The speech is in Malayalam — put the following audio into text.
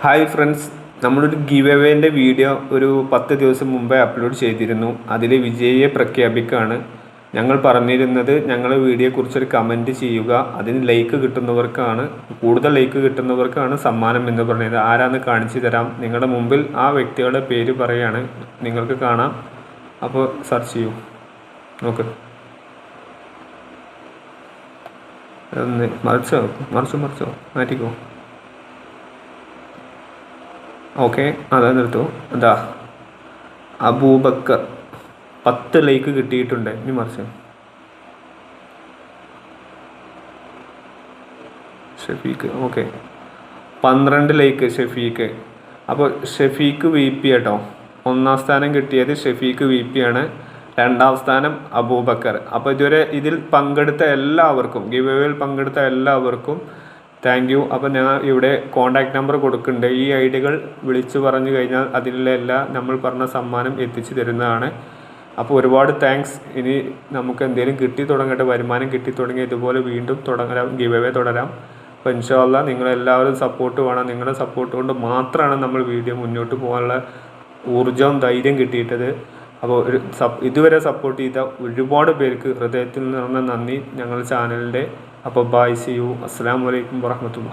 ഹായ് ഫ്രണ്ട്സ് നമ്മളൊരു ഗിവ് അവേന്റെ വീഡിയോ ഒരു പത്ത് ദിവസം മുമ്പേ അപ്ലോഡ് ചെയ്തിരുന്നു. അതിൽ വിജയിയെ പ്രഖ്യാപിക്കുകയാണ്. ഞങ്ങൾ പറഞ്ഞിരുന്നത് ഞങ്ങളെ വീഡിയോയെക്കുറിച്ചൊരു കമന്റ് ചെയ്യുക. അതിന് ലൈക്ക് കിട്ടുന്നവർക്കാണ് കൂടുതൽ ലൈക്ക് കിട്ടുന്നവർക്കാണ് സമ്മാനം എന്ന് പറഞ്ഞത്. ആരാന്ന് കാണിച്ചു തരാം. നിങ്ങളുടെ മുമ്പിൽ ആ വ്യക്തികളുടെ പേര് പറയാണ്. നിങ്ങൾക്ക് കാണാം. അപ്പോൾ സെർച്ച് ചെയ്യൂ. നോക്ക്. മറിച്ചോ? മറിച്ചോ മറിച്ചോ? മാറ്റിക്കോ. ഓക്കെ അതാ നിർത്തു. എന്താ അബൂബക്കർ. പത്ത് ലൈക്ക് കിട്ടിയിട്ടുണ്ട്. ഇനി മറിച്ച്. ഷെഫീക്ക്. ഓക്കെ പന്ത്രണ്ട് ലൈക്ക് ഷെഫീക്ക്. അപ്പോൾ ഷെഫീക്ക് വി പി കേട്ടോ ഒന്നാം സ്ഥാനം കിട്ടിയത് ഷെഫീക്ക് വി പി ആണ്. രണ്ടാം സ്ഥാനം അബൂബക്കർ. അപ്പോൾ ഇതുവരെ ഇതിൽ പങ്കെടുത്ത എല്ലാവർക്കും ഗിവ് അവേയിൽ പങ്കെടുത്ത എല്ലാവർക്കും താങ്ക് യു അപ്പോൾ ഞാൻ ഇവിടെ കോണ്ടാക്ട് നമ്പർ കൊടുക്കുന്നുണ്ട്. ഈ ഐഡികൾ വിളിച്ചു പറഞ്ഞു കഴിഞ്ഞാൽ അതിലുള്ള എല്ലാ നമ്മൾ പറഞ്ഞ സമ്മാനം എത്തിച്ചു തരുന്നതാണ്. അപ്പോൾ ഒരുപാട് താങ്ക്സ് ഇനി നമുക്ക് എന്തെങ്കിലും കിട്ടി തുടങ്ങട്ടെ വരുമാനം കിട്ടി തുടങ്ങി ഇതുപോലെ വീണ്ടും തുടങ്ങാം ഗിവ് അവേ തുടരാം. അപ്പോൾ ഇൻഷാല്ല നിങ്ങളെല്ലാവരും സപ്പോർട്ട് വേണം. നിങ്ങളുടെ സപ്പോർട്ട് കൊണ്ട് മാത്രമാണ് നമ്മൾ വീഡിയോ മുന്നോട്ട് പോകാനുള്ള ഊർജവും ധൈര്യം കിട്ടിയിട്ടത്. അപ്പോൾ ഒരു ഇതുവരെ സപ്പോർട്ട് ചെയ്ത ഒരുപാട് പേർക്ക് ഹൃദയത്തിൽ നിറഞ്ഞ നന്ദി ഞങ്ങളുടെ ചാനലിന്റെ അപ്പോൾ ബായ് സി യു അസ്സാം വലൈക്കും വാഹമത്തുള്ള